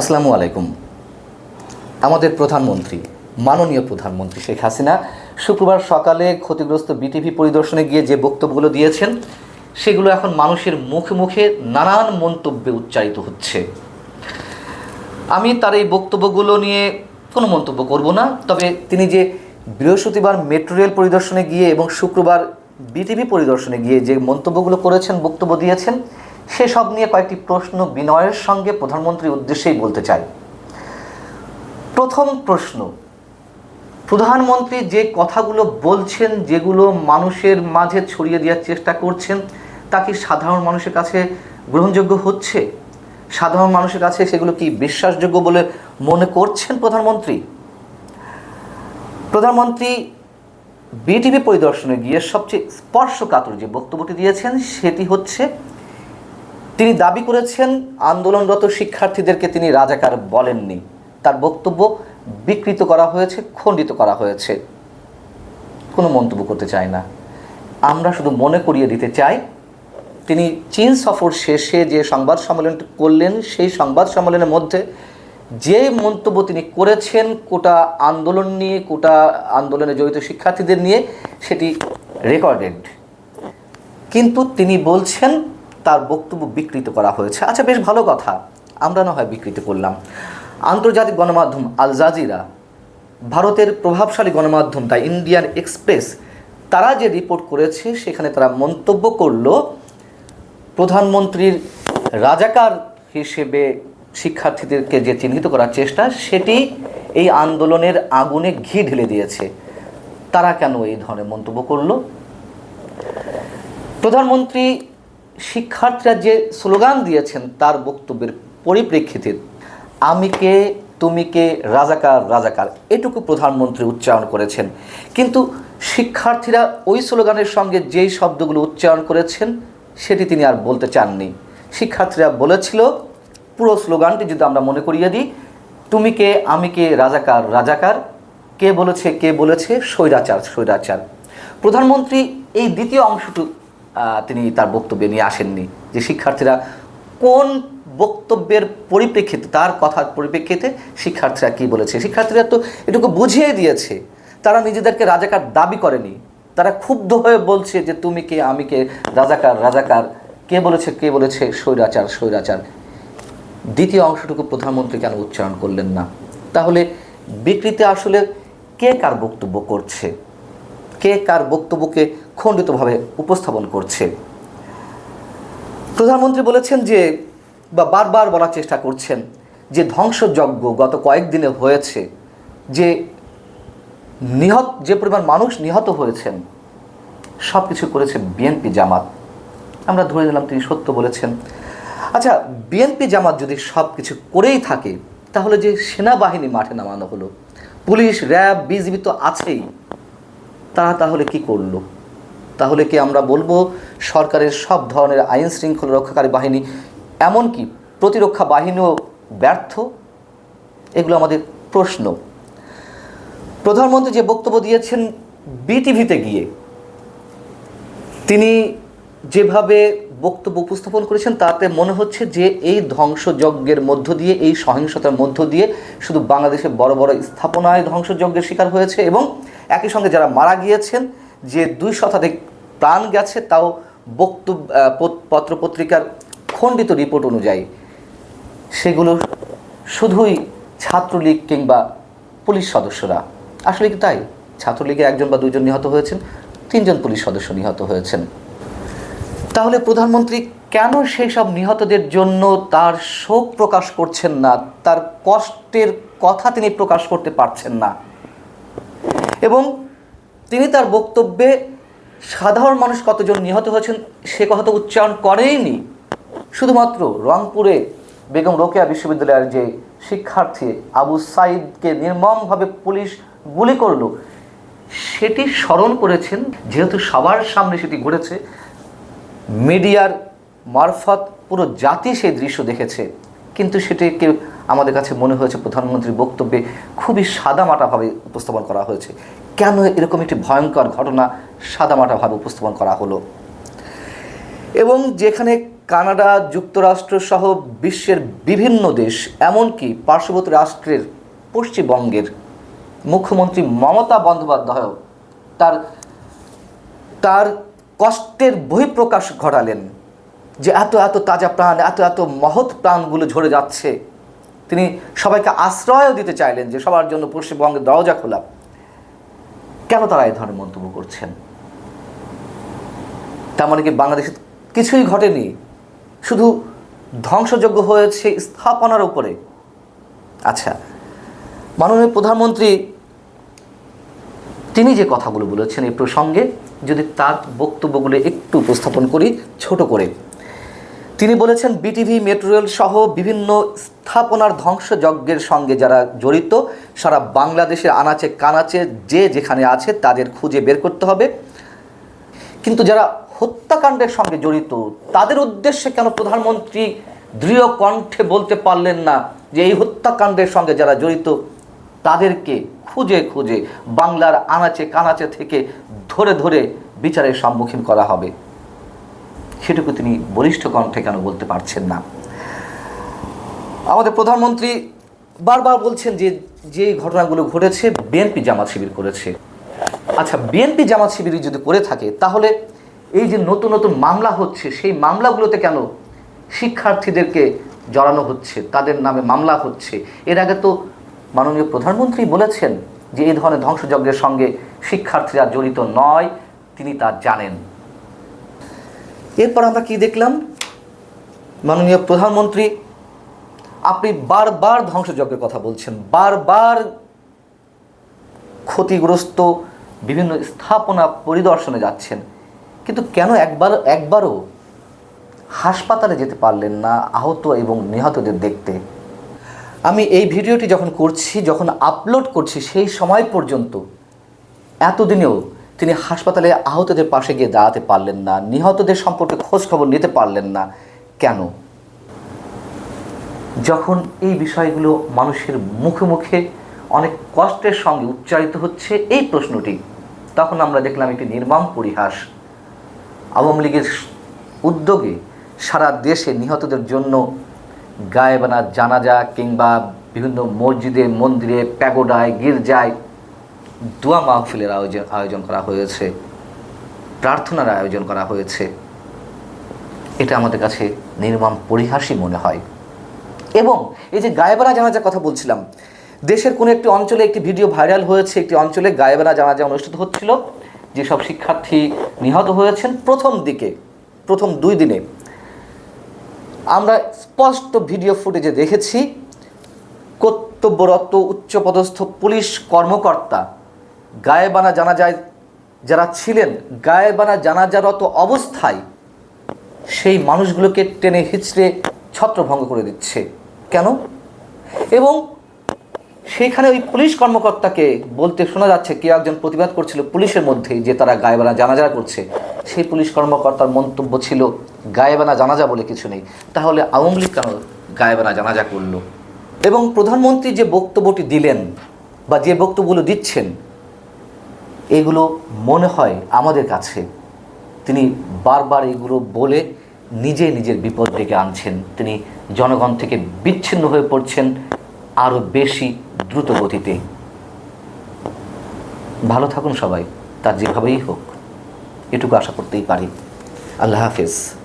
আসসালামু আলাইকুম। আমাদের প্রধানমন্ত্রী, মাননীয় প্রধানমন্ত্রী শেখ হাসিনা শুক্রবার সকালে ক্ষতিগ্রস্ত বিটিভি পরিদর্শনে গিয়ে যে বক্তব্যগুলো দিয়েছেন, সেগুলো এখন মানুষের মুখে মুখে নানান মন্তব্যে উচ্চারিত হচ্ছে। আমি তার এই বক্তব্যগুলো নিয়ে কোনো মন্তব্য করব না, তবে তিনি যে বৃহস্পতিবার মেট্রো রেল পরিদর্শনে গিয়ে এবং শুক্রবার বিটিভি পরিদর্শনে গিয়ে যে মন্তব্যগুলো করেছেন, বক্তব্য দিয়েছেন সেসব নিয়ে কয়েকটি প্রশ্ন বিনয়ের সঙ্গে প্রধানমন্ত্রীর উদ্দেশ্যেই বলতে চাই। প্রথম প্রশ্ন, প্রধানমন্ত্রী যে কথাগুলো বলছেন, যেগুলো মানুষের মাঝে ছড়িয়ে দেওয়ার চেষ্টা করছেন, তা কি সাধারণ মানুষের কাছে গ্রহণযোগ্য হচ্ছে? সাধারণ মানুষের কাছে সেগুলো কি বিশ্বাসযোগ্য বলে মনে করছেন প্রধানমন্ত্রী? প্রধানমন্ত্রী বিটিভি পরিদর্শনে গিয়ে সবচেয়ে স্পর্শকাতর যে বক্তব্যটি দিয়েছেন, সেটি হচ্ছে তিনি দাবি করেছেন আন্দোলনরত শিক্ষার্থীদেরকে তিনি রাজাকার বলেননি। তার বক্তব্য বিকৃত করা হয়েছে, খণ্ডিত করা হয়েছে। কোনো মন্তব্য করতে চাই না। আমরা শুধু মনে করিয়ে দিতে চাই, তিনি চীন সফর শেষে যে সংবাদ সম্মেলনটি করলেন, সেই সংবাদ সম্মেলনের মধ্যে যে মন্তব্য তিনি করেছেন, কোটা আন্দোলন নিয়ে, কোটা আন্দোলনে জড়িত শিক্ষার্থীদের নিয়ে, সেটি রেকর্ডেড। কিন্তু তিনি বলছেন তার বক্তব্য বিকৃত করা হয়েছে। আচ্ছা বেশ ভালো কথা। আমরা না হয় বিকৃত করলাম। আন্তর্জাতিক গণমাধ্যম আল জাজিরা, ভারতের প্রভাবশালী গণমাধ্যম তাই ইন্ডিয়ান এক্সপ্রেস, তারা যে রিপোর্ট করেছে, সেখানে তারা মন্তব্য করল, প্রধানমন্ত্রীর রাজাকার হিসেবে শিক্ষার্থীদেরকে যে চিহ্নিত করার চেষ্টা, সেটি এই আন্দোলনের আগুনে ঘি ঢেলে দিয়েছে। তারা কেন এই ধরনের মন্তব্য করল? প্রধানমন্ত্রী শিক্ষার্থীরা যে স্লোগান দিয়েছেন তার বক্তব্যের পরিপ্রেক্ষিতে আমি কে তুমি কে রাজাকার রাজাকার এটুকু প্রধানমন্ত্রী উচ্চারণ করেছেন। কিন্তু শিক্ষার্থীরা ওই স্লোগানের সঙ্গে যেই শব্দগুলো উচ্চারণ করেছেন সেটি তিনি আর বলতে চাননি। শিক্ষার্থীরা বলেছিল পুরো স্লোগানটি যদি আমরা মনে করিয়ে দিই তুমি কে আমি কে রাজাকার রাজাকার কে বলেছে কে বলেছে স্বৈরাচার স্বৈরাচার। প্রধানমন্ত্রী এই দ্বিতীয় অংশটু আহ, তিনি তার বক্তব্যে নিয়ে আসেননি যে শিক্ষার্থীরা কোন বক্তব্যের পরিপ্রেক্ষিতে, তার কথার পরিপ্রেক্ষিতে শিক্ষার্থীরা কি বলেছে? শিক্ষার্থীরা তো এটুকু বুঝিয়ে দিয়েছে, তারা নিজেদেরকে রাজাকার দাবি করেনি। তারা ক্ষুব্ধ হয়ে বলছে যে তুমি কে, আমি কে, রাজাকার রাজাকার, কে বলেছে কে বলেছে, স্বৈরাচার স্বৈরাচার। দ্বিতীয় অংশটুকু প্রধানমন্ত্রী কেন উচ্চারণ করলেন না? তাহলে বিকৃতি আসলে কে কার বক্তব্য করছে? কে কার বক্তব্যকে খণ্ডিতভাবে উপস্থাপন করছে? প্রধানমন্ত্রী বলেছেন যে, বা বারবার বলার চেষ্টা করছেন যে, ধ্বংসযজ্ঞ গত কয়েকদিনে হয়েছে, যে নিহত, যে পরিমাণ মানুষ নিহত হয়েছেন সব কিছু করেছে বিএনপি জামাত। আমরা ধরে নিলাম তিনি সত্য বলেছেন। আচ্ছা বিএনপি জামাত যদি সব কিছু করেই থাকে, তাহলে যে সেনাবাহিনী মাঠে নামানো হলো, পুলিশ, র্যাব, বিজিবি তো আছেই। তারা তাহলে কি করল? তাহলে কি আমরা বলব সরকারের সব ধরনের আইন শৃঙ্খলা রক্ষাকারী বাহিনী এমনকি প্রতিরক্ষা বাহিনীও ব্যর্থ? এগুলো আমাদের প্রশ্ন। প্রধানমন্ত্রী যে বক্তব্য দিয়েছেন বিটিভিতে গিয়ে, তিনি যেভাবে বক্তব্য উপস্থাপন করেছেন, তাতে মনে হচ্ছে যে এই ধ্বংসযজ্ঞের মধ্য দিয়ে, এই সহিংসতার মধ্য দিয়ে শুধু বাংলাদেশে বড় বড় স্থাপনায় ধ্বংসযজ্ঞের শিকার হয়েছে এবং একই সঙ্গে যারা মারা গিয়েছেন, যে দুই শতাধিক প্রাণ গেছে, তাও বক্তব্য পত্রপত্রিকার খণ্ডিত রিপোর্ট অনুযায়ী। সেগুলো শুধুই ছাত্রলীগ কিংবা পুলিশ সদস্যরা। আসলে কি তাই? ছাত্রলীগে একজন বা দুজন নিহত হয়েছেন, তিনজন পুলিশ সদস্য নিহত হয়েছেন। তাহলে প্রধানমন্ত্রী কেন সেই সব নিহতদের জন্য তার শোক প্রকাশ করছেন না? তার কষ্টের কথা তিনি প্রকাশ করতে পারছেন না? এবং তিনি তার বক্তব্যে সাধারণ মানুষ কতজন নিহত হয়েছেন সে কথা তো উচ্চারণ করেইনি। শুধুমাত্র রংপুরে বেগম রোকেয়া বিশ্ববিদ্যালয়ের যে শিক্ষার্থী আবু সাইদকে নির্মমভাবে পুলিশ গুলি করল, সেটি স্মরণ করেছেন, যেহেতু সবার সামনে সেটি ঘটেছে, মিডিয়ার মারফত পুরো জাতি সেই দৃশ্য দেখেছে। কিন্তু সেটিকে আমাদের কাছে মনে হয়েছে প্রধানমন্ত্রীর বক্তব্যে খুবই সাদামাটাভাবে উপস্থাপন করা হয়েছে। কেন এরকম একটি ভয়ঙ্কর ঘটনা সাদামাটাভাবে উপস্থাপন করা হলো? এবং যেখানে কানাডা, যুক্তরাষ্ট্র সহ বিশ্বের বিভিন্ন দেশ, এমনকি পার্শ্ববর্তী রাষ্ট্রের পশ্চিমবঙ্গের মুখ্যমন্ত্রী মমতা বন্দ্যোপাধ্যায়ও তার তার কষ্টের বহিঃপ্রকাশ ঘটালেন যে এত এত তাজা প্রাণ, এত এত মহৎ প্রাণগুলো ঝরে যাচ্ছে। তিনি সবাইকে আশ্রয়ও দিতে চাইলেন যে সবার জন্য পশ্চিমবঙ্গের দরজা খোলা। কেন তারা এই ধরনের মন্তব্য করছেন? তার মানে কি বাংলাদেশে কিছুই ঘটেনি? শুধু ধ্বংসযোগ্য হয়েছে স্থাপনার উপরে। আচ্ছা মাননীয় প্রধানমন্ত্রী, তিনি যে কথাগুলো বলেছেন এই প্রসঙ্গে, যদি তার বক্তব্যগুলো একটু উপস্থাপন করি, ছোট করে। তিনি বলেছেন, বিটিভি মেট্রো রেল সহ বিভিন্ন স্থাপনার ধ্বংসযজ্ঞের সঙ্গে যারা জড়িত, সারা বাংলাদেশের আনাচে কানাচে যে যেখানে আছে তাদের খুঁজে বের করতে হবে। কিন্তু যারা হত্যাকাণ্ডের সঙ্গে জড়িত, তাদের উদ্দেশ্যে কেন প্রধানমন্ত্রী দৃঢ় কণ্ঠে বলতে পারলেন না যে এই হত্যাকাণ্ডের সঙ্গে যারা জড়িত, তাদেরকে খুঁজে খুঁজে বাংলার আনাচে কানাচে থেকে ধরে ধরে বিচারের সম্মুখীন করা হবে? সেটুকু তিনি বলিষ্ঠ কণ্ঠে কেন বলতে পারছেন না। আমাদের প্রধানমন্ত্রী বারবার বলছেন যে যে ঘটনাগুলো ঘটেছে, বিএনপি জামাত শিবির করেছে। আচ্ছা বিএনপি জামাত শিবির যদি করে থাকে, তাহলে এই যে নতুন নতুন মামলা হচ্ছে, সেই মামলাগুলোতে কেন শিক্ষার্থীদেরকে জড়ানো হচ্ছে, তাদের নামে মামলা হচ্ছে? এর আগে তো মাননীয় প্রধানমন্ত্রী বলেছেন যে, এই ধরনের ধ্বংসযজ্ঞের সঙ্গে শিক্ষার্থীরা জড়িত নয়, তিনি তা জানেন। এরপর আমরা কি দেখলাম? মাননীয় প্রধানমন্ত্রী, আপনি বারবার ধ্বংসযজ্ঞের কথা বলছেন, বারবার ক্ষতিগ্রস্ত বিভিন্ন স্থাপনা পরিদর্শনে যাচ্ছেন, কিন্তু কেন একবার, একবারও হাসপাতালে যেতে পারলেন না আহত এবং নিহতদের দেখতে? আমি এই ভিডিওটি যখন করছি, যখন আপলোড করছি, সেই সময় পর্যন্ত, এতদিনেও তিনি হাসপাতালে আহতদের পাশে গিয়ে দাঁড়াতে পারলেন না। নিহতদের সম্পর্কে খোঁজ খবর নিতে পারলেন না। কেন? যখন এই বিষয়গুলো মানুষের মুখে মুখে অনেক কষ্টের সঙ্গে উচ্চারিত হচ্ছে এই প্রশ্নটি, তখন আমরা দেখলাম একটি নির্মম পরিহাস। আওয়ামী লীগের উদ্যোগে সারা দেশে নিহতদের জন্য গায়েবানা জানাজা কিংবা বিভিন্ন মসজিদে, মন্দিরে, প্যাগোডায়, গির্জায় দোয়া মাহফিলের আয়োজন আয়োজন করা হয়েছে, প্রার্থনার আয়োজন করা হয়েছে। এটা আমাদের কাছে নির্মম পরিহাসই মনে হয়। এবং এই যে গায়েবানা জানাজার কথা বলছিলাম, দেশের কোনো একটি অঞ্চলে একটি ভিডিও ভাইরাল হয়েছে, একটি অঞ্চলে গায়েবানা জানাজা অনুষ্ঠিত হচ্ছিল, যেসব শিক্ষার্থী নিহত হয়েছেন প্রথম দিকে, প্রথম দুই দিনে। আমরা স্পষ্ট ভিডিও ফুটেজে দেখেছি, কর্তব্যরত উচ্চপদস্থ পুলিশ কর্মকর্তা গায়েবানা জানাজায় যারা ছিলেন, গায়েবানা জানাজারত অবস্থায় সেই মানুষগুলোকে টেনে হিচড়ে ছত্রভঙ্গ করে দিচ্ছে। কেন? এবং সেইখানে ওই পুলিশ কর্মকর্তাকে বলতে শোনা যাচ্ছে, কেউ একজন প্রতিবাদ করছিল পুলিশের মধ্যেই যে তারা গায়েবানা জানাজা করছে। সেই পুলিশ কর্মকর্তার মন্তব্য ছিল, গায়েবানা জানাজা বলে কিছু নেই। তাহলে আওয়ামী লীগ কেন গায়েবানা জানাজা করল? এবং প্রধানমন্ত্রী যে বক্তব্যটি দিলেন বা যে বক্তব্যগুলো দিচ্ছেন এগুলো মনে হয় আমাদের কাছে। তিনি বারবার এগুলো বলে নিজে নিজের বিপদ ডেকে আনছেন। তিনি জনগণ থেকে বিচ্ছিন্ন হয়ে পড়ছেন আরও বেশি দ্রুত গতিতে। ভালো থাকুন সবাই তার যেভাবেই হোক, এটুকু আশা করতেই পারি। আল্লাহ হাফেজ।